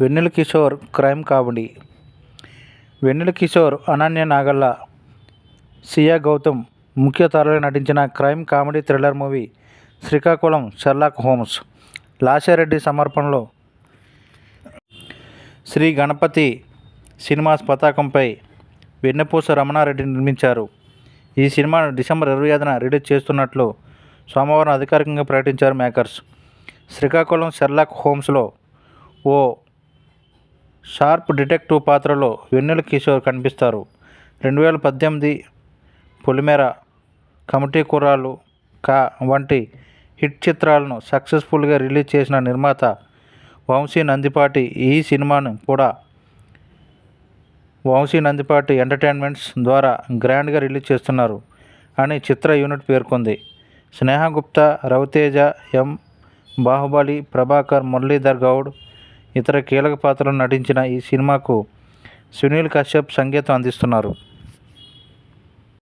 Vennela Kishore crime comedy. వెన్నెల కిషోర్ అనన్య నాగల్ల సియా గౌతమ్ ముఖ్య తారలుగా నటించిన crime comedy thriller movie Srikakulam Sherlock Holmes లాశారెడ్డి సమర్పణలో శ్రీ గణపతి సినిమాస్ పతాకంపై వెన్నెపూస రమణారెడ్డి నిర్మించారు. ఈ సినిమాను డిసెంబర్ ఇరవై ఐదున రిలీజ్ చేస్తున్నట్లు సోమవారం అధికారికంగా ప్రకటించారు మేకర్స్. శ్రీకాకుళం షెర్లాక్ హోమ్స్లో ఓ షార్ప్ డిటెక్టివ్ పాత్రలో వెన్నెల కిషోర్ కనిపిస్తారు. రెండు వేల పద్దెనిమిది పొలిమేర కమిటీ కుర్రాలు కా వంటి హిట్ చిత్రాలను సక్సెస్ఫుల్గా రిలీజ్ చేసిన నిర్మాత వంశీ నందిపాటి ఈ సినిమాను కూడా వంశీ నందిపాటి ఎంటర్టైన్మెంట్స్ ద్వారా గ్రాండ్గా రిలీజ్ చేస్తున్నారు అని చిత్ర యూనిట్ పేర్కొంది. స్నేహ గుప్తా రవితేజ ఎం బాహుబలి ప్రభాకర్ మురళీధర్ గౌడ్ ఇతర కీలక పాత్రలు నటించిన ఈ సినిమాకు సునీల్ కశ్యప్ సంగీతం అందిస్తున్నారు.